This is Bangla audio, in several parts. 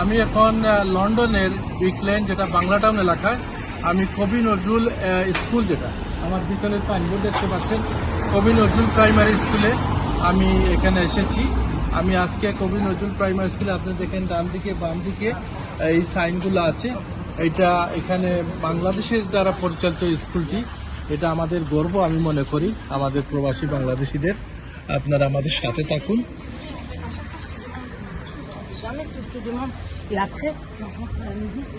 আমি এখন লন্ডনের উইকল্যান্ড যেটা বাংলা টাউন এলাকায়, আমি কবি নজরুল স্কুল যেটা, আমার ভিতরে সাইনবোর্ড দেখতে পাচ্ছেন, কবি নজরুল প্রাইমারি স্কুলে আমি এখানে এসেছি। আমি আজকে কবি নজরুল প্রাইমারি স্কুলে, আপনি দেখেন ডান দিকে, বাম দিকে, এই সাইনগুলো আছে। এটা এখানে বাংলাদেশের দ্বারা পরিচালিত স্কুলটি। এটা আমাদের গর্ব, আমি মনে করি, আমাদের প্রবাসী বাংলাদেশিদের। আপনারা আমাদের সাথে থাকুন। Jamais ce que je te demande. Et après, j'entends la musique.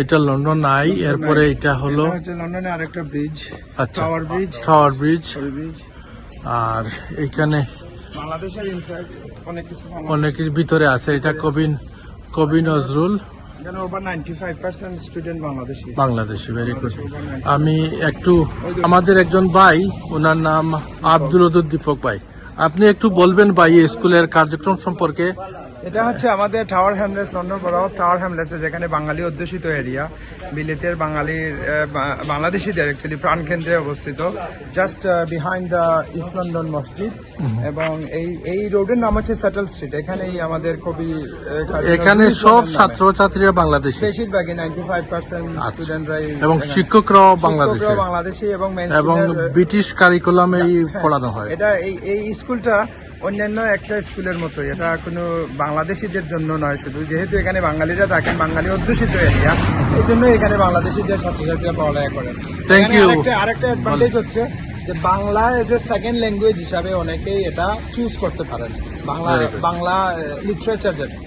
এটা লন্ডন আই এরপরে এটা হলো লন্ডনে আরেকটা ব্রিজ আচ্ছা tower bridge tower bridge bridge আর এখানে বাংলাদেশের ইনসাইড অনেক কিছু অনেক কিছু ভিতরে আছে। এটা কবি কবি নজরুল। এখানে five percent student Bangladeshi. Bangladeshi very good আমি একটু আমাদের একজন ভাই ওনার নাম আব্দুল দীপক ভাই। আপনি একটু বলবেন বা স্কুলের কার্যক্রম সম্পর্কে এটা হচ্ছে আমাদের টাওয়ার হ্যামলেস লন্ডন বড় টাওয়ার হ্যামলেস যেখানে বাঙালি অধ্যুষিত এরিয়া বিলেতের বাঙালির বাংলাদেশিদের অ্যাকচুয়ালি প্রাণকেন্দ্রে অবস্থিত just behind the East London মসজিদ এবং এই এই রোডের নাম হচ্ছে সেটেল স্ট্রিট এখানেই আমাদের কবি এখানে সব ছাত্র ছাত্রীরা বাংলাদেশি। বেশিরভাগই নাইনটি ফাইভ পার্সেন্ট স্টুডেন্টরাই এবং শিক্ষকরাও বাংলাদেশি। বাংলাদেশি এবং এবং ব্রিটিশ কারিকুলামেই পড়ানো হয়। এটা এই এই স্কুলটা অন্যান্য একটা স্কুলের মতো এটা কোনো বাংলাদেশিদের জন্য নয় শুধু। যেহেতু এখানে বাঙালিরা থাকেন বাঙালি অধ্যুষিত এরিয়া এই জন্য এখানে বাংলাদেশিদের ছাত্রছাত্রীরা পড়ালেখা করেন। এখানে you. আরেকটা অ্যাডভান্টেজ হচ্ছে যে Bangla as a second language হিসাবে অনেকেই এটা চুজ করতে পারেন। বাংলা বাংলা লিটারেচার যেটা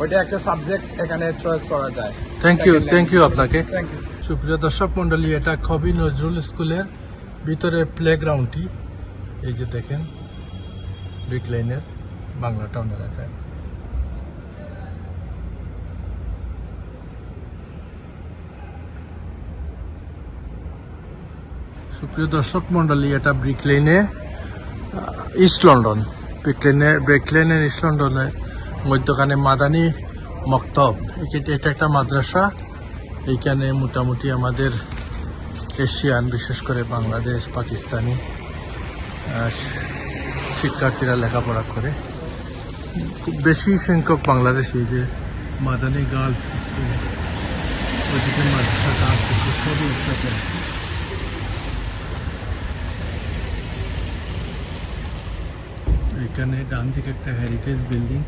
ওইটা একটা সাবজেক্ট এখানে চয়েস করা যায়। থ্যাংক ইউ থ্যাংক ইউ আপনাকে। থ্যাংক ইউ সুপ্রিয় দর্শক মন্ডলী এটা কবি নজরুল স্কুলের ভিতরের প্লেগ্রাউন্ডটি এই যে দেখেন ব্রিক লাইনের বাংলা টাউন এলাকায় সুপ্রিয় দর্শক মন্ডলী, এটা ব্রিক লেনে ইস্ট লন্ডন ব্রিক লেনে ব্রিক ইস্ট লন্ডনের মধ্যখানে মাদানি মক্তব। এটি- এটা একটা মাদ্রাসা। এইখানে মোটামুটি আমাদের এশিয়ান, বিশেষ করে বাংলাদেশ, পাকিস্তানি শিক্ষার্থীরা লেখাপড়া করে খুব বেশি সংখ্যক বাংলাদেশি যে মাদানী গার্লস স্কুল, ওইদিকে মাদ্রাসা, গার্লস স্কুল, সবই একসাথে। এখানে ডান দিকে একটা হেরিটেজ বিল্ডিং